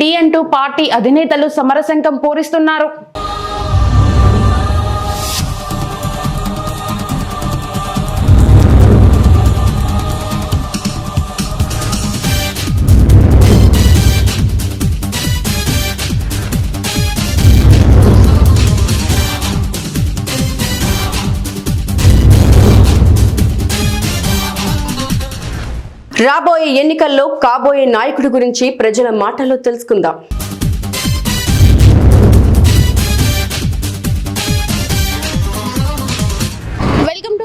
D అంటూ party అధినేతలు సమరశంఖం పూరిస్తున్నారు. రాబోయే ఎన్నికల్లో కాబోయే నాయకుడి గురించి ప్రజల మాటల్లో తెలుసుకుందాం.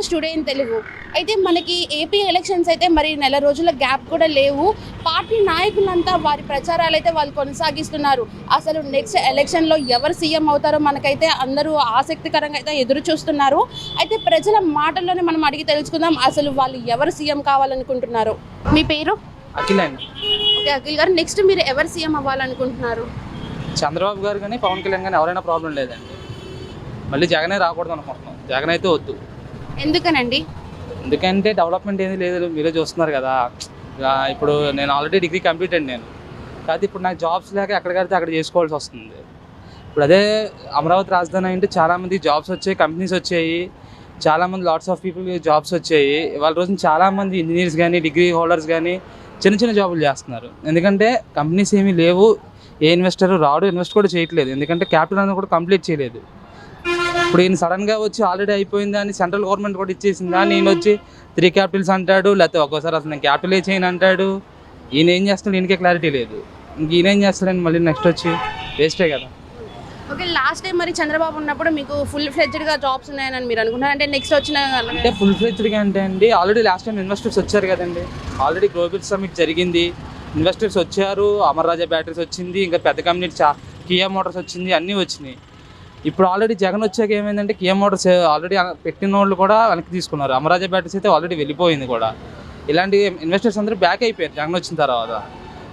టు స్టూడియో ఇన్ తెలుగు అయితే మనకి ఏపీ ఎలక్షన్స్ అయితే మరి నెల రోజుల గ్యాప్ కూడా లేవు. పార్టీ నాయకులంతా వారి ప్రచారాలు అయితే వాళ్ళు కొనసాగిస్తున్నారు. అసలు నెక్స్ట్ ఎలక్షన్లో ఎవరు సీఎం అవుతారో మనకైతే అందరూ ఆసక్తికరంగా అయితే ఎదురు చూస్తున్నారు. అయితే ప్రజల మాటల్లోనే మనం అడిగి తెలుసుకుందాం. అసలు వాళ్ళు ఎవరు సీఎం కావాలనుకుంటున్నారు? మీ పేరు? అఖిల్ అండి. ఓకే అఖిల్ గారు నెక్స్ట్ మీరు ఎవరు సీఎం అవ్వాలనుకుంటున్నారు? చంద్రబాబు గారు కానీ పవన్ కళ్యాణ్ కానీ ఎవరైనా ప్రాబ్లం లేదండి. మళ్ళీ జగనే రాకూడదు అనుకుంటున్నాం జగన్ అయితే వద్దు. ఎందుకనండి? ఎందుకంటే డెవలప్మెంట్ ఏది లేదు మీరే చూస్తున్నారు కదా. ఇప్పుడు నేను ఆల్రెడీ డిగ్రీ కంప్లీట్ అండి నేను. కాకపోతే ఇప్పుడు నాకు జాబ్స్ లేక ఎక్కడ కడితే అక్కడ చేసుకోవాల్సి వస్తుంది. ఇప్పుడు అదే అమరావతి రాజధాని అంటే చాలామంది జాబ్స్ వచ్చాయి కంపెనీస్ వచ్చాయి. చాలామంది లాట్స్ ఆఫ్ పీపుల్ జాబ్స్ వచ్చాయి. వాళ్ళ రోజున చాలామంది ఇంజనీర్స్ కానీ డిగ్రీ హోల్డర్స్ కానీ చిన్న చిన్న జాబులు చేస్తున్నారు. ఎందుకంటే కంపెనీస్ ఏమీ లేవు ఏ ఇన్వెస్టర్ రాడు ఇన్వెస్ట్ కూడా చేయట్లేదు. ఎందుకంటే క్యాపిటల్ అనేది కూడా కంప్లీట్ చేయలేదు. ఇప్పుడు ఈయన సడన్గా వచ్చి ఆల్రెడీ అయిపోయింది అని సెంట్రల్ గవర్నమెంట్ కూడా ఇచ్చేసింది. అని ఈయన వచ్చి త్రీ క్యాపిటల్స్ అంటాడు లేకపోతే ఒక్కోసారి అసలు నేను క్యాపిటల్ ఏ చేయను అంటాడు. ఈయన ఏం చేస్తాడు? ఈయనకే క్లారిటీ లేదు. ఇంక ఈయన ఏం చేస్తాడని మళ్ళీ నెక్స్ట్ వచ్చి వేస్టే కదా. ఓకే లాస్ట్ టైం మరి చంద్రబాబు ఉన్నప్పుడు మీకు ఫుల్ ఫ్లెడ్జ్డ్గా జాబ్స్ ఉన్నాయని మీరు అనుకుంటున్నారు అంటే నెక్స్ట్ వచ్చిన అంటే ఫుల్ ఫ్లెజ్డ్గా అంటే అండి ఆల్రెడీ లాస్ట్ టైం ఇన్వెస్టర్స్ వచ్చారు కదండి. ఆల్రెడీ గ్లోబల్ సమిట్ జరిగింది. ఇన్వెస్టర్స్ వచ్చారు అమర్ రాజా బ్యాటరీస్ వచ్చింది ఇంకా పెద్ద కంపెనీ చా కియా మోటార్స్ వచ్చింది అన్నీ వచ్చినాయి. ఇప్పుడు ఆల్రెడీ జగన్ వచ్చాక ఏమైందంటే కియా మోటార్స్ ఆల్రెడీ పెట్టిన వాళ్ళు కూడా వెనక్కి తీసుకున్నారు. అమరాజా బ్యాటరీస్ అయితే ఆల్రెడీ వెళ్ళిపోయింది కూడా. ఇలాంటి ఇన్వెస్టర్స్ అందరూ బ్యాక్ అయిపోయారు జగన్ వచ్చిన తర్వాత.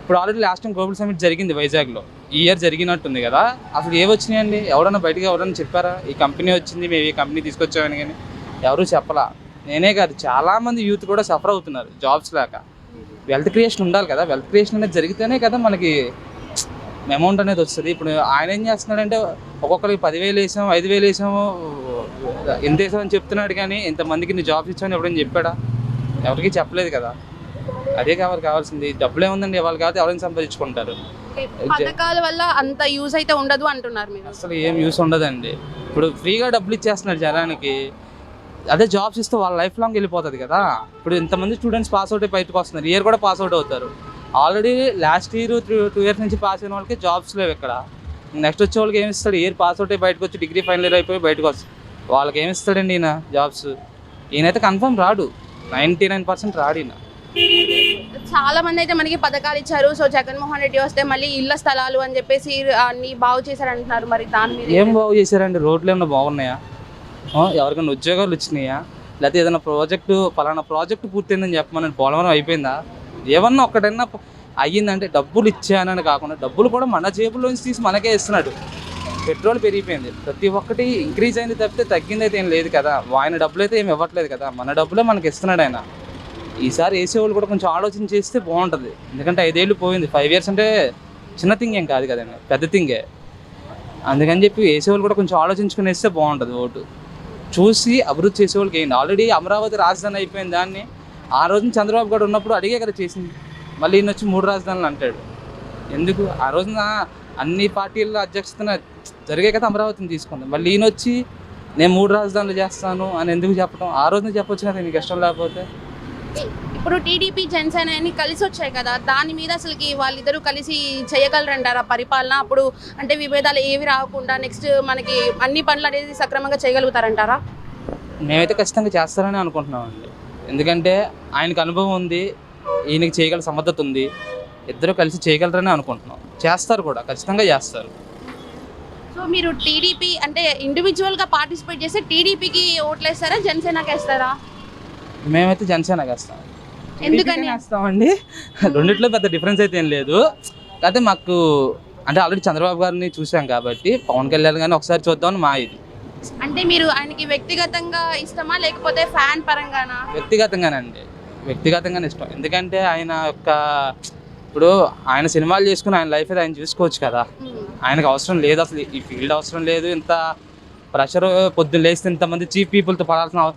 ఇప్పుడు already last time global summit జరిగింది వైజాగ్లో. ఈ ఇయర్ జరిగినట్టుంది కదా. అసలు ఏ వచ్చినాయండి? ఎవడన్నా బయటకు ఎవరన్నా చెప్పారా? ఈ కంపెనీ వచ్చింది మేము ఈ కంపెనీ తీసుకొచ్చామని కానీ ఎవరు చెప్పలా. నేనే కాదు చాలామంది యూత్ కూడా సఫర్ అవుతున్నారు జాబ్స్ లేక వెల్త్ క్రియేషన్ ఉండాలి కదా. వెల్త్ క్రియేషన్ అనేది జరిగితేనే కదా మనకి అమౌంట్ అనేది వస్తుంది. ఇప్పుడు ఆయన ఏం చేస్తున్నాడంటే ఒక్కొక్కరికి పదివేలు వేసాం ఐదు వేలు వేసాము. ఎంత వేసామని చెప్తున్నాడు కానీ ఇంతమందికి నీ జాబ్స్ ఇచ్చామని ఎవరైనా చెప్పాడా? ఎవరికి చెప్పలేదు కదా. అదే కావాలి కావాల్సింది. డబ్బులు ఏముందండి? వాళ్ళు కాదు ఎవరైనా సంపాదించుకుంటారు. పథకాల వల్ల అంత యూజ్ అయితే ఉండదు అంటున్నారు మీరు. అసలు ఏం యూస్ ఉండదండి. ఇప్పుడు ఫ్రీగా డబ్బులు ఇచ్చేస్తున్నారు జనానికి. అదే జాబ్స్ ఇస్తే వాళ్ళ లైఫ్ లాంగ్ వెళ్ళిపోతుంది కదా. ఇప్పుడు ఇంతమంది స్టూడెంట్స్ పాస్ అవుట్ అయి బయటకు వస్తున్నారు. ఇయర్ కూడా పాస్ అవుట్ అవుతారు. Already last year three two years నుంచి పాస్ అయిన వాళ్ళకి జాబ్స్ లేవు ఇక్కడ. నెక్స్ట్ వచ్చే వాళ్ళకి ఏమి ఇస్తాడు? ఇయర్ పాస్ అవుట్ బయటకు వచ్చి డిగ్రీ ఫైనల్ ఇయర్ అయిపోయి బయటకు వస్తుంది వాళ్ళకి ఏమి ఇస్తాడండి ఈయన జాబ్స్? ఈయనైతే కన్ఫర్మ్ రాడు. నైంటీ నైన్ పర్సెంట్ రాడు ఈయన. చాలా మంది అయితే మనకి పథకాలు ఇచ్చారు. సో జగన్మోహన్ రెడ్డి వస్తే మళ్ళీ ఇళ్ళ స్థలాలు అని చెప్పేసి అన్ని బాగు చేశారు అంటున్నారు మరి దాని మీద ఏం బాగు చేశారండి? రోడ్లు ఏమైనా బాగున్నాయా? ఎవరికైనా ఉద్యోగాలు వచ్చినాయా? లేకపోతే ఏదైనా ప్రాజెక్టు పలానా ప్రాజెక్టు పూర్తయిందని చెప్పమని పోలవరం అయిపోయిందా? ఏమన్నా ఒక్కటైనా అయ్యిందంటే డబ్బులు ఇచ్చానని కాకుండా డబ్బులు కూడా మన జేబులోంచి తీసి మనకే ఇస్తున్నాడు. పెట్రోల్ పెరిగిపోయింది. ప్రతి ఒక్కటి ఇంక్రీజ్ అయింది తప్పితే తగ్గింది అయితే ఏం లేదు కదా. ఆయన డబ్బులు అయితే ఏమి ఇవ్వట్లేదు కదా. మన డబ్బులే మనకి ఇస్తున్నాడు ఆయన. ఈసారి వేసే వాళ్ళు కూడా కొంచెం ఆలోచన చేస్తే బాగుంటుంది. ఎందుకంటే ఐదేళ్ళు పోయింది. ఫైవ్ ఇయర్స్ అంటే చిన్న థింగ్ ఏం కాదు కదండి. పెద్ద థింగే. అందుకని చెప్పి వేసేవాళ్ళు కూడా కొంచెం ఆలోచించుకుని వేస్తే బాగుంటుంది ఓటు. చూసి అభివృద్ధి చేసేవాళ్ళకి ఏంటి ఆల్రెడీ అమరావతి రాజధాని అయిపోయిన దాన్ని ఆ రోజున చంద్రబాబు గారు ఉన్నప్పుడు అడిగే కదా చేసింది. మళ్ళీ ఈయన వచ్చి మూడు రాజధానులు అంటాడు. ఎందుకు? ఆ రోజున అన్ని పార్టీల అధ్యక్షతన జరిగే కదా అమరావతిని తీసుకుంది. మళ్ళీ ఈయన వచ్చి నేను మూడు రాజధానులు చేస్తాను అని ఎందుకు చెప్పడం ఆ రోజున చెప్పొచ్చు కదా నీకు ఇష్టం లేకపోతే. ఇప్పుడు టీడీపీ జనసేన అని కలిసి వచ్చాయి కదా దాని మీద అసలుకి వాళ్ళిద్దరూ కలిసి చేయగలరంటారా పరిపాలన? అప్పుడు అంటే విభేదాలు ఏవి రాకుండా నెక్స్ట్ మనకి అన్ని పనులు అనేది సక్రమంగా చేయగలుగుతారంటారా? మేమైతే ఖచ్చితంగా చేస్తారని అనుకుంటున్నామండి. ఎందుకంటే ఆయనకు అనుభవం ఉంది ఈయనకి చేయగల సమర్థత ఉంది. ఇద్దరు కలిసి చేయగలరని అనుకుంటున్నాం. చేస్తారు కూడా ఖచ్చితంగా చేస్తారు. సో మీరు టీడీపీ అంటే ఇండివిజువల్గా పార్టిసిపేట్ చేస్తే టీడీపీకి ఓట్లేస్తారా జనసేనకి వేస్తారా? మేమైతే జనసేనకి వేస్తాం. ఎందుకని? వేస్తామండి. రెండిట్లో పెద్ద డిఫరెన్స్ అయితే ఏం లేదు. కాకపోతే మాకు అంటే ఆల్రెడీ చంద్రబాబు గారిని చూసాం కాబట్టి పవన్ కళ్యాణ్ గారిని ఒకసారి చూద్దామని మా ఇది. అంటే మీరు ఆయనకి వ్యక్తిగతంగా ఇష్టమా లేకపోతే ఫ్యాన్ పరంగానా? వ్యక్తిగతంగానండి. వ్యక్తిగతంగానే ఇష్టం. ఎందుకంటే ఆయన యొక్క ఇప్పుడు ఆయన సినిమాలు చేసుకుని ఆయన లైఫ్ ఆయన చూసుకోవచ్చు కదా. ఆయనకు అవసరం లేదు అసలు. ఈ ఫీల్డ్ అవసరం లేదు. ఇంత ప్రెషర్ పొద్దున్న లేస్తే ఇంతమంది చీఫ్ పీపుల్తో పడాల్సిన అవ-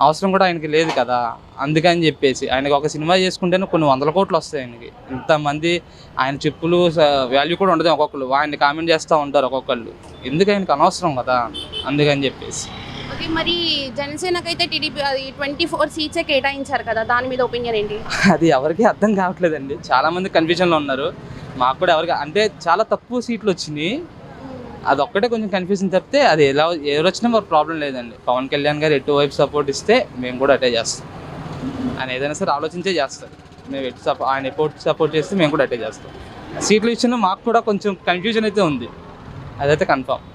అవసరం కూడా ఆయనకి లేదు కదా. అందుకని చెప్పేసి ఆయనకి ఒక సినిమా చేసుకుంటేనే కొన్ని వందల కోట్లు వస్తాయి ఆయనకి. ఇంతమంది ఆయన చెప్పులు వాల్యూ కూడా ఉండదు ఒక్కొక్కరు ఆయన్ని కామెంట్ చేస్తూ ఉంటారు ఒక్కొక్కళ్ళు. ఎందుకు ఆయనకి అనవసరం కదా? అందుకని చెప్పేసి. ఓకే మరి జనసేనకైతే టీడీపీ అది ట్వంటీ ఫోర్ సీట్సే కేటాయించారు కదా దాని మీద ఒపీనియన్ ఏంటి? అది ఎవరికి అర్థం కావట్లేదండి. చాలా మంది కన్ఫ్యూజన్లో ఉన్నారు. మాకు కూడా ఎవరికి అంటే చాలా తక్కువ సీట్లు వచ్చినాయి. అది ఒక్కటే కొంచెం కన్ఫ్యూజన్ తప్పితే అది ఎలా ఎవరు వచ్చినా మాకు ప్రాబ్లం లేదండి. పవన్ కళ్యాణ్ గారు ఎటు వైపు సపోర్ట్ ఇస్తే మేము కూడా అటే చేస్తాం. ఆయన ఏదైనా సరే ఆలోచించే చేస్తారు. మేము ఎటు సపో ఆయన ఎప్పుడు సపోర్ట్ చేస్తే మేము కూడా అటే చేస్తాం. సీట్లు ఇచ్చిన మాకు కూడా కొంచెం కన్ఫ్యూజన్ అయితే ఉంది. అదైతే కన్ఫామ్